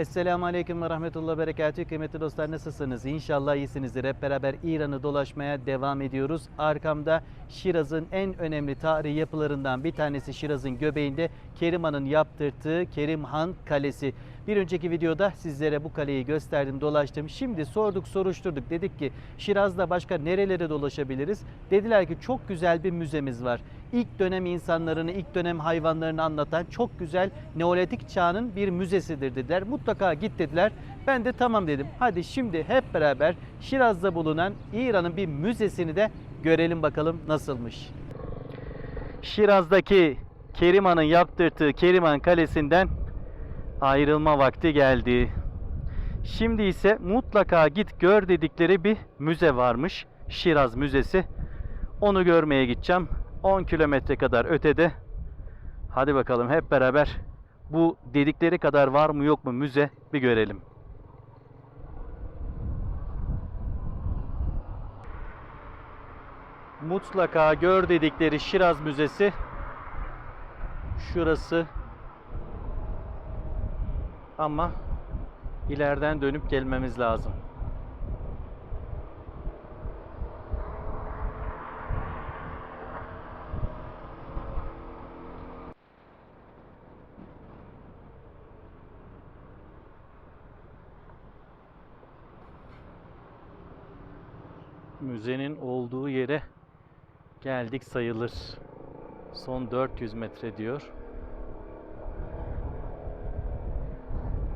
Esselamu Aleyküm ve Rahmetullah Berekatü. Kıymetli dostlar nasılsınız? İnşallah iyisinizdir. Hep beraber İran'ı dolaşmaya devam ediyoruz. Arkamda Şiraz'ın en önemli tarihi yapılarından bir tanesi Şiraz'ın göbeğinde Kerimhan'ın yaptırdığı Kerimhan Kalesi. Bir önceki videoda sizlere bu kaleyi gösterdim, dolaştım. Şimdi sorduk, soruşturduk. Dedik ki Şiraz'da başka nerelere dolaşabiliriz? Dediler ki çok güzel bir müzemiz var. İlk dönem insanlarını, ilk dönem hayvanlarını anlatan çok güzel Neolitik çağının bir müzesidir dediler. Mutlaka git dediler. Ben de tamam dedim. Hadi şimdi hep beraber Şiraz'da bulunan İran'ın bir müzesini de görelim bakalım nasılmış. Şiraz'daki Kerimhan'ın yaptırdığı Kerimhan Kalesi'nden ayrılma vakti geldi. Şimdi ise mutlaka git gör dedikleri bir müze varmış. Şiraz Müzesi. Onu görmeye gideceğim. 10 kilometre kadar ötede. Hadi bakalım hep beraber bu dedikleri kadar var mı yok mu müze bir görelim. Mutlaka gör dedikleri Şiraz Müzesi şurası ama ileriden dönüp gelmemiz lazım. Müzenin olduğu yere geldik sayılır. Son 400 metre diyor.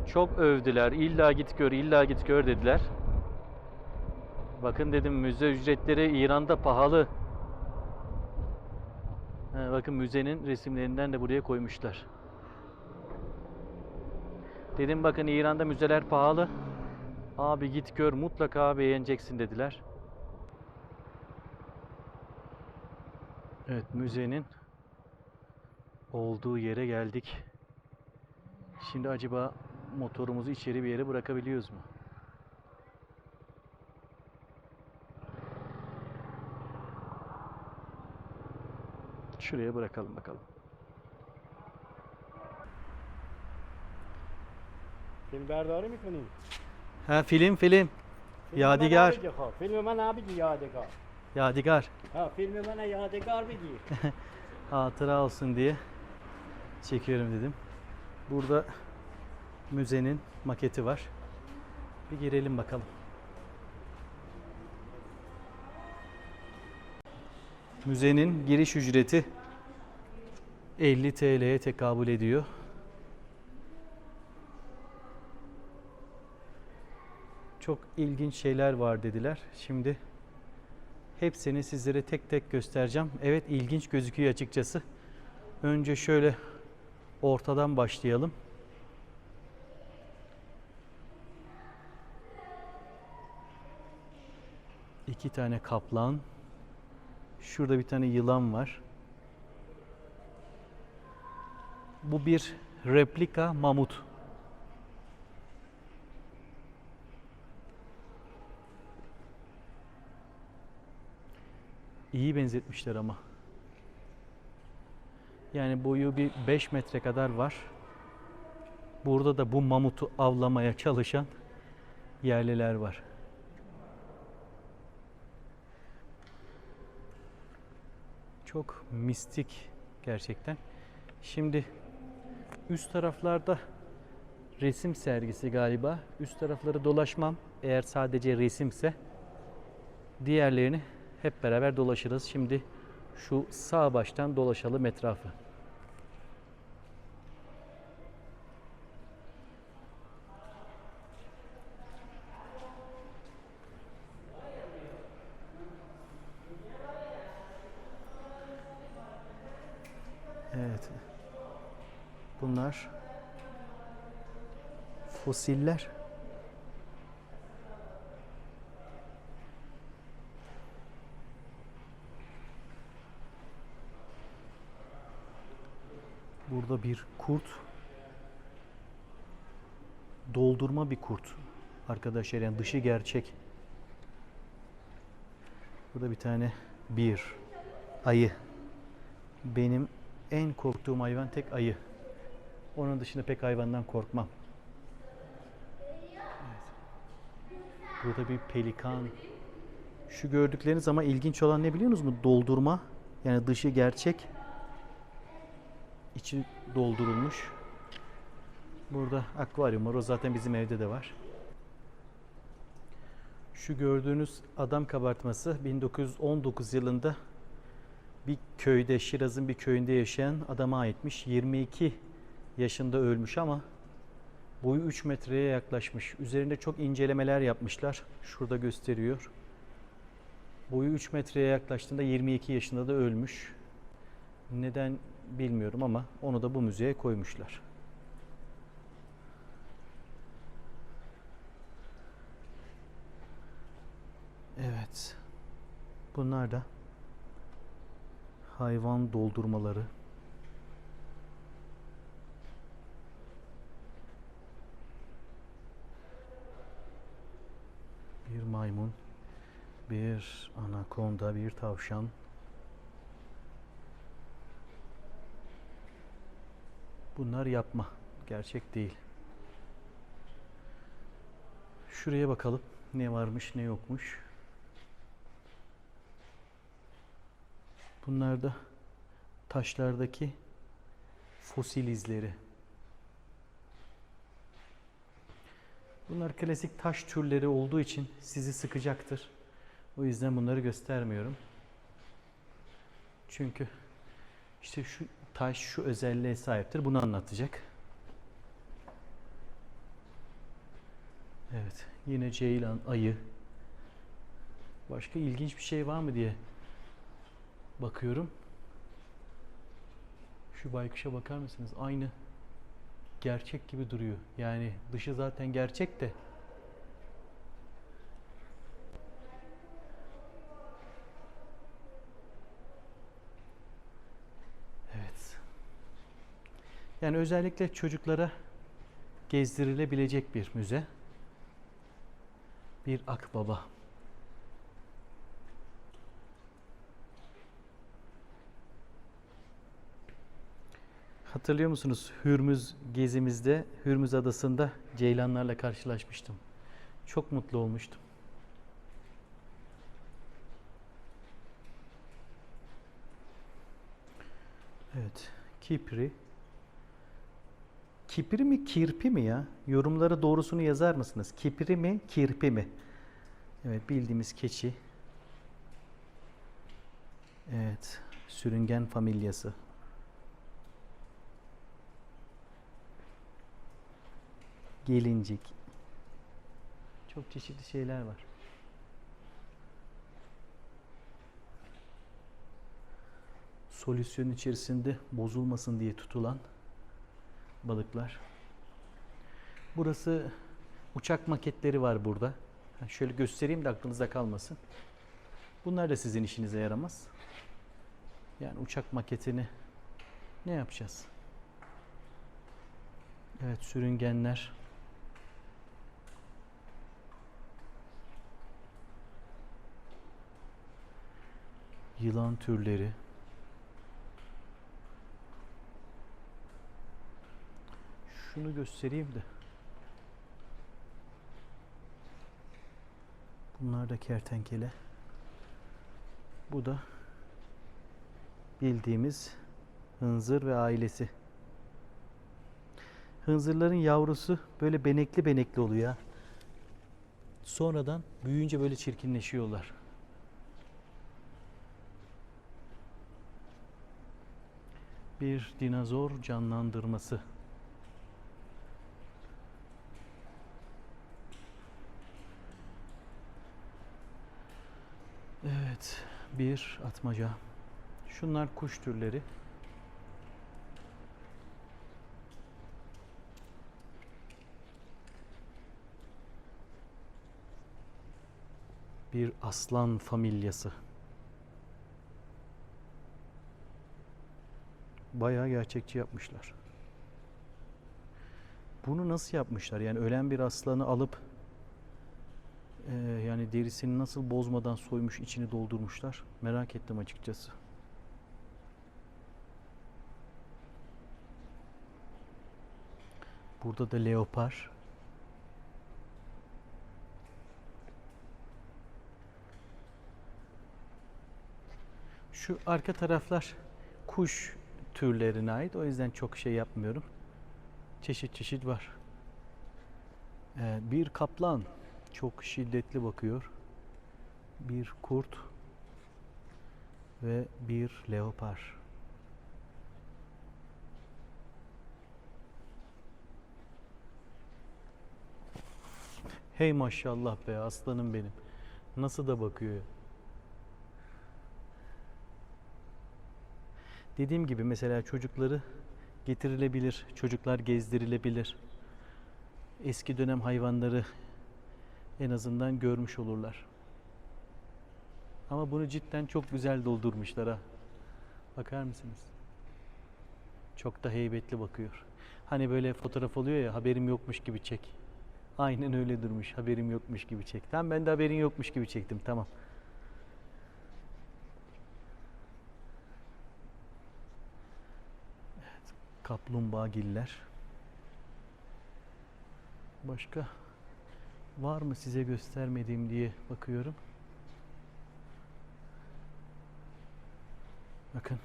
Çok övdüler. İlla git gör, illa git gör dediler. Bakın dedim müze ücretleri İran'da pahalı. Ha, bakın müzenin resimlerinden de buraya koymuşlar. Dedim bakın İran'da müzeler pahalı. Abi git gör mutlaka beğeneceksin dediler. Evet müzenin olduğu yere geldik. Şimdi acaba motorumuzu içeri bir yere bırakabiliyoruz mu? Şuraya bırakalım bakalım. فیلم برداری میکنیم Ha film film. یادگار فیلم من نبگی یادگار Yadigar. Ha filmi bana Yadigar mı diye. Hatıra olsun diye çekiyorum dedim. Burada müzenin maketi var. Bir girelim bakalım. Müzenin giriş ücreti 50 TL'ye tekabül ediyor. Çok ilginç şeyler var dediler. Şimdi hepsini sizlere tek tek göstereceğim. Evet ilginç gözüküyor açıkçası. Önce şöyle ortadan başlayalım. İki tane kaplan. Şurada bir tane yılan var. Bu bir replika mamut. İyi benzetmişler ama. Yani boyu bir 5 metre kadar var. Burada da bu mamutu avlamaya çalışan yerliler var. Çok mistik gerçekten. Şimdi üst taraflarda resim sergisi galiba. Üst tarafları dolaşmam. Eğer sadece resimse diğerlerini hep beraber dolaşırız. Şimdi şu sağ baştan dolaşalım etrafı. Evet. Bunlar fosiller. Burada bir kurt. Doldurma bir kurt. Arkadaşlar yani dışı gerçek. Burada bir tane bir ayı. Benim en korktuğum hayvan tek ayı. Onun dışında pek hayvandan korkmam. Burada bir pelikan. Şu gördükleriniz ama ilginç olan ne biliyor musunuz? Doldurma. Yani dışı gerçek. içi doldurulmuş. Burada akvaryum var. O zaten bizim evde de var. Şu gördüğünüz adam kabartması 1919 yılında bir köyde, Şiraz'ın bir köyünde yaşayan adama aitmiş. 22 yaşında ölmüş ama boyu 3 metreye yaklaşmış. Üzerinde çok incelemeler yapmışlar. Şurada gösteriyor. Boyu 3 metreye yaklaştığında 22 yaşında da ölmüş. Neden bilmiyorum ama onu da bu müzeye koymuşlar. Evet. Bunlar da hayvan doldurmaları. Bir maymun, bir anakonda, bir tavşan. Bunlar yapma, gerçek değil. Şuraya bakalım ne varmış ne yokmuş. Bunlar da taşlardaki fosil izleri. Bunlar klasik taş türleri olduğu için sizi sıkacaktır. O yüzden bunları göstermiyorum. Çünkü işte şu taş şu özelliğe sahiptir. Bunu anlatacak. Evet. Yine ceylan, ayı. Başka ilginç bir şey var mı diye bakıyorum. Şu baykuşa bakar mısınız? Aynı gerçek gibi duruyor. Yani dışı zaten gerçek de Evet. Yani özellikle çocuklara gezdirilebilecek bir müze. Bir akbaba. Hatırlıyor musunuz? Hürmüz gezimizde, Hürmüz Adası'nda ceylanlarla karşılaşmıştım. Çok mutlu olmuştum. Evet, Kipri. Kipri mi, kirpi mi ya? Yorumlara doğrusunu yazar mısınız? Kipri mi, kirpi mi? Evet, bildiğimiz keçi. Evet, sürüngen familyası. Gelincik. Çok çeşitli şeyler var. Solüsyon içerisinde bozulmasın diye tutulan balıklar. Burası uçak maketleri var burada. Şöyle göstereyim de aklınıza kalmasın. Bunlar da sizin işinize yaramaz. Yani uçak maketini ne yapacağız? Evet sürüngenler. Yılan türleri. Şunu göstereyim de. Bunlar da kertenkele. Bu da bildiğimiz hınzır ve ailesi. Hınzırların yavrusu böyle benekli benekli oluyor. Sonradan büyüyünce böyle çirkinleşiyorlar. Bir dinozor canlandırması. Evet, bir atmaca. Şunlar kuş türleri. Bir aslan familyası. Bayağı gerçekçi yapmışlar. Bunu nasıl yapmışlar? Yani ölen bir aslanı alıp ee, yani derisini nasıl bozmadan soymuş, içini doldurmuşlar. Merak ettim açıkçası. Burada da leopar. Şu arka taraflar kuş türlerine ait. O yüzden çok şey yapmıyorum. Çeşit çeşit var. Ee, bir kaplan çok şiddetli bakıyor. Bir kurt ve bir leopar. Hey maşallah be aslanım benim. Nasıl da bakıyor. Dediğim gibi mesela çocukları getirilebilir, çocuklar gezdirilebilir. Eski dönem hayvanları en azından görmüş olurlar. Ama bunu cidden çok güzel doldurmuşlar ha. Bakar mısınız? Çok da heybetli bakıyor. Hani böyle fotoğraf oluyor ya haberim yokmuş gibi çek. Aynen öyle durmuş. Haberim yokmuş gibi çek. Tamam ben de haberin yokmuş gibi çektim. Tamam. Evet, kaplumbağagiller. Başka var mı size göstermediğim diye bakıyorum. Bakın.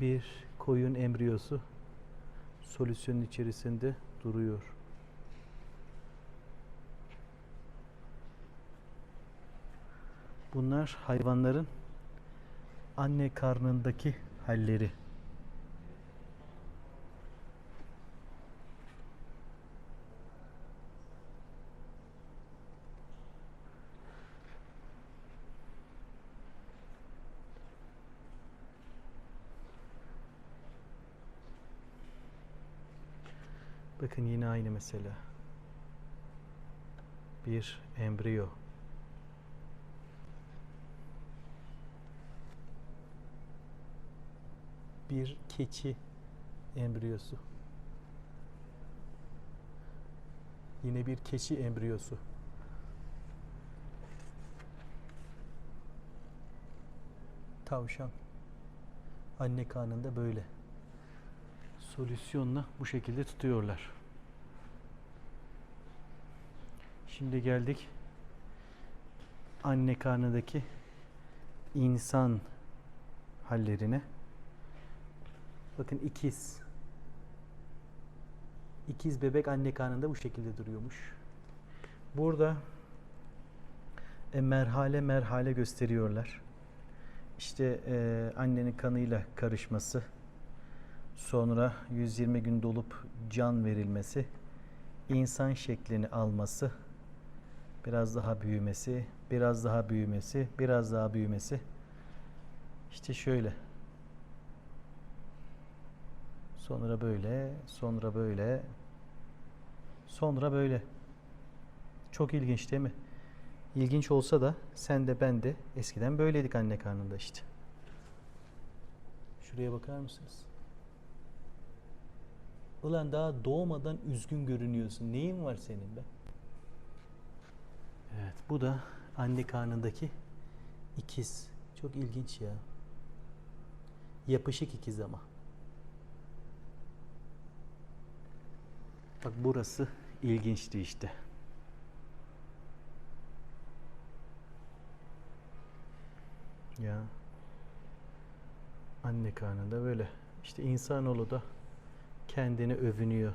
Bir koyun embriyosu solüsyonun içerisinde duruyor. Bunlar hayvanların anne karnındaki halleri. Bakın yine aynı mesele. Bir embriyo. Bir keçi embriyosu. Yine bir keçi embriyosu. Tavşan. Anne karnında böyle solüsyonla bu şekilde tutuyorlar. Şimdi geldik anne karnındaki insan hallerine. Bakın ikiz. İkiz bebek anne karnında bu şekilde duruyormuş. Burada e, merhale merhale gösteriyorlar. İşte e, annenin kanıyla karışması, sonra 120 gün dolup can verilmesi, insan şeklini alması, biraz daha büyümesi, biraz daha büyümesi, biraz daha büyümesi. İşte şöyle. Sonra böyle, sonra böyle, sonra böyle. Çok ilginç değil mi? İlginç olsa da sen de ben de eskiden böyleydik anne karnında işte. Şuraya bakar mısınız? Ulan daha doğmadan üzgün görünüyorsun. Neyin var senin be? Evet, bu da anne karnındaki ikiz. Çok ilginç ya. Yapışık ikiz ama. Bak burası ilginçti işte. Ya. Anne karnında böyle. İşte insanoğlu da kendini övünüyor.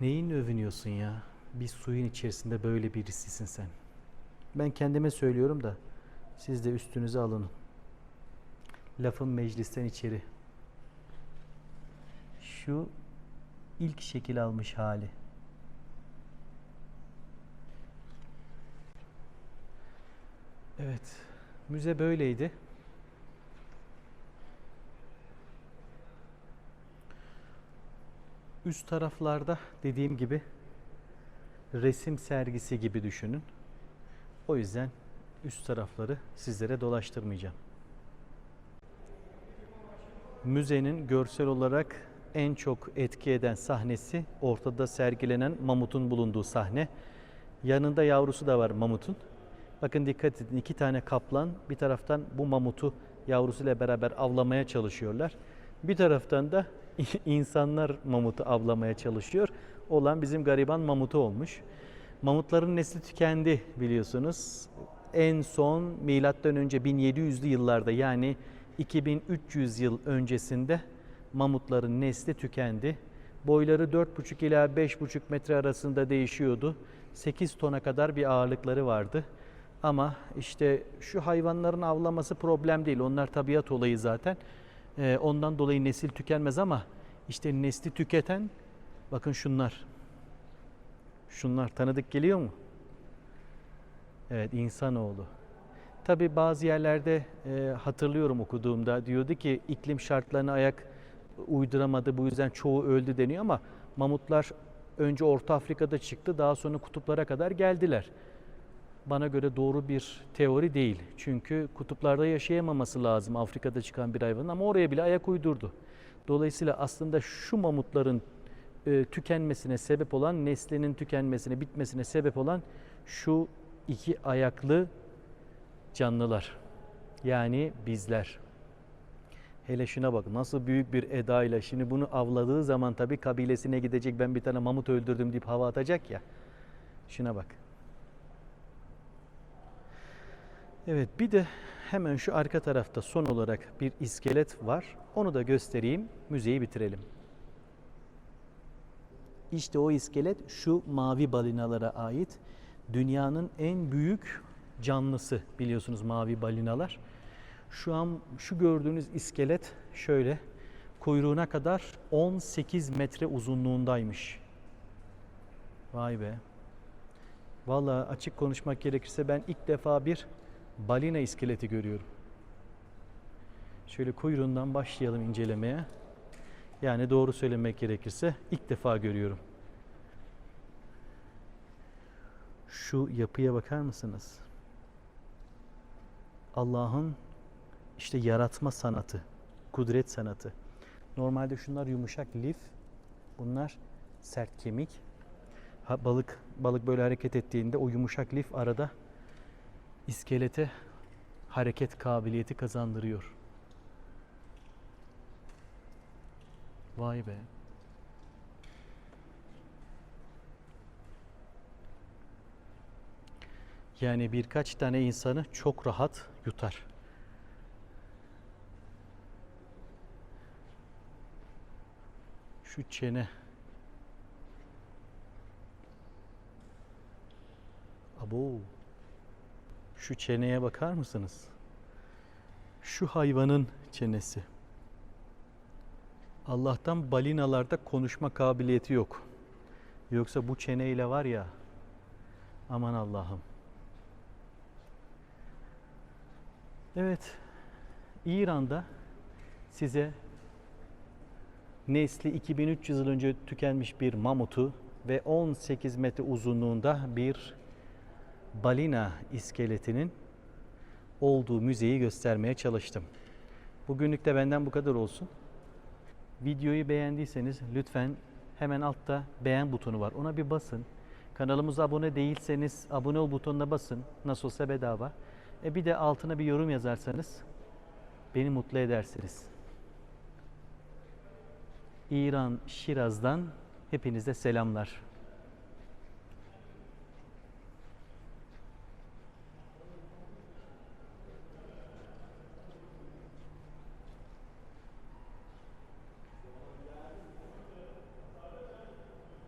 Neyin övünüyorsun ya? Bir suyun içerisinde böyle birisisin sen. Ben kendime söylüyorum da siz de üstünüze alın. Lafın meclisten içeri. Şu ilk şekil almış hali. Evet. Müze böyleydi. Üst taraflarda dediğim gibi resim sergisi gibi düşünün. O yüzden üst tarafları sizlere dolaştırmayacağım. Müzenin görsel olarak en çok etki eden sahnesi ortada sergilenen mamutun bulunduğu sahne. Yanında yavrusu da var mamutun. Bakın dikkat edin iki tane kaplan bir taraftan bu mamutu yavrusuyla beraber avlamaya çalışıyorlar. Bir taraftan da insanlar mamutu avlamaya çalışıyor. Olan bizim gariban mamutu olmuş. Mamutların nesli tükendi biliyorsunuz. en son milattan önce 1700'lü yıllarda yani 2300 yıl öncesinde mamutların nesli tükendi. Boyları 4,5 ila 5,5 metre arasında değişiyordu. 8 tona kadar bir ağırlıkları vardı. Ama işte şu hayvanların avlaması problem değil. Onlar tabiat olayı zaten. Ee, ondan dolayı nesil tükenmez ama işte nesli tüketen bakın şunlar. Şunlar tanıdık geliyor mu? Evet insanoğlu. Tabi bazı yerlerde e, hatırlıyorum okuduğumda diyordu ki iklim şartlarına ayak uyduramadı bu yüzden çoğu öldü deniyor ama mamutlar önce Orta Afrika'da çıktı daha sonra kutuplara kadar geldiler. Bana göre doğru bir teori değil. Çünkü kutuplarda yaşayamaması lazım Afrika'da çıkan bir hayvanın ama oraya bile ayak uydurdu. Dolayısıyla aslında şu mamutların e, tükenmesine sebep olan, neslinin tükenmesine, bitmesine sebep olan şu iki ayaklı canlılar. Yani bizler. Hele şuna bak nasıl büyük bir edayla şimdi bunu avladığı zaman tabii kabilesine gidecek ben bir tane mamut öldürdüm deyip hava atacak ya. Şuna bak. Evet bir de hemen şu arka tarafta son olarak bir iskelet var. Onu da göstereyim. Müzeyi bitirelim. İşte o iskelet şu mavi balinalara ait. Dünyanın en büyük canlısı biliyorsunuz mavi balinalar. Şu an şu gördüğünüz iskelet şöyle kuyruğuna kadar 18 metre uzunluğundaymış. Vay be. Vallahi açık konuşmak gerekirse ben ilk defa bir balina iskeleti görüyorum. Şöyle kuyruğundan başlayalım incelemeye. Yani doğru söylemek gerekirse ilk defa görüyorum. Şu yapıya bakar mısınız? Allah'ın işte yaratma sanatı, kudret sanatı. Normalde şunlar yumuşak lif, bunlar sert kemik. Ha, balık balık böyle hareket ettiğinde o yumuşak lif arada iskelete hareket kabiliyeti kazandırıyor. Vay be. Yani birkaç tane insanı çok rahat yutar. Şu çene. Abo. Şu çeneye bakar mısınız? Şu hayvanın çenesi. Allah'tan balinalarda konuşma kabiliyeti yok. Yoksa bu çeneyle var ya aman Allah'ım. Evet. İran'da size nesli 2300 yıl önce tükenmiş bir mamutu ve 18 metre uzunluğunda bir balina iskeletinin olduğu müzeyi göstermeye çalıştım. Bugünlük de benden bu kadar olsun. Videoyu beğendiyseniz lütfen hemen altta beğen butonu var. Ona bir basın. Kanalımıza abone değilseniz abone ol butonuna basın. Nasıl olsa bedava. E bir de altına bir yorum yazarsanız beni mutlu edersiniz. İran Şiraz'dan hepinize selamlar.